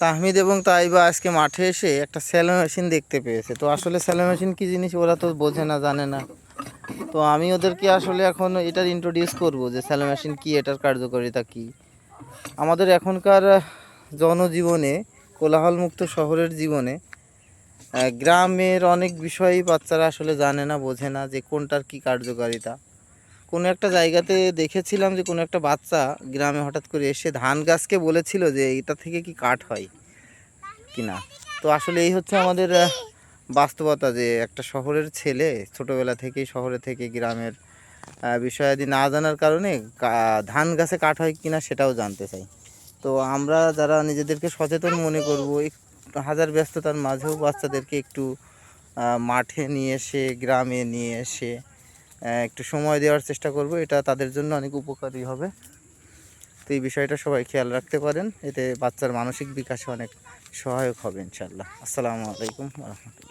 তাহমিদ এবং তাইবা আজকে মাঠে এসে একটা স্যালো মেশিন দেখতে পেয়েছে। তো আসলে স্যালো মেশিন কী জিনিস ওরা তো বোঝে না, জানে না। তো আমি ওদেরকে আসলে এখন এটার ইন্ট্রোডিউস করব যে স্যালো মেশিন কী, এটার কার্যকারিতা কী। আমাদের এখনকার জনজীবনে, কোলাহলমুক্ত শহরের জীবনে গ্রামের অনেক বিষয়ই বাচ্চারা আসলে জানে না, বোঝে না যে কোনটার কী কার্যকারিতা। কোনো একটা জায়গাতে দেখেছিলাম যে কোনো একটা বাচ্চা গ্রামে হঠাৎ করে এসে ধান গাছকে বলেছিল যে এটা থেকে কি কাঠ হয় কিনা। তো আসলে এই হচ্ছে আমাদের বাস্তবতা যে একটা শহরের ছেলে ছোটোবেলা থেকেই শহরে থেকে গ্রামের বিষয়াদি না জানার কারণে ধান গাছে কাঠ হয় কিনা সেটাও জানতে চাই। তো আমরা যারা নিজেদেরকে সচেতন মনে করব হাজার ব্যস্ততার মাঝেও বাচ্চাদেরকে একটু মাঠে নিয়ে এসে, গ্রামে নিয়ে এসে একটু সময় দেওয়ার চেষ্টা করব। এটা তাদের জন্য অনেক উপকারী হবে। তো এই বিষয়টা সবাই খেয়াল রাখতে পারেন। এতে বাচ্চার মানসিক বিকাশে অনেক সহায়ক হবে ইনশাল্লাহ আসসালামু আলাইকুম রহমতুল্লাহ।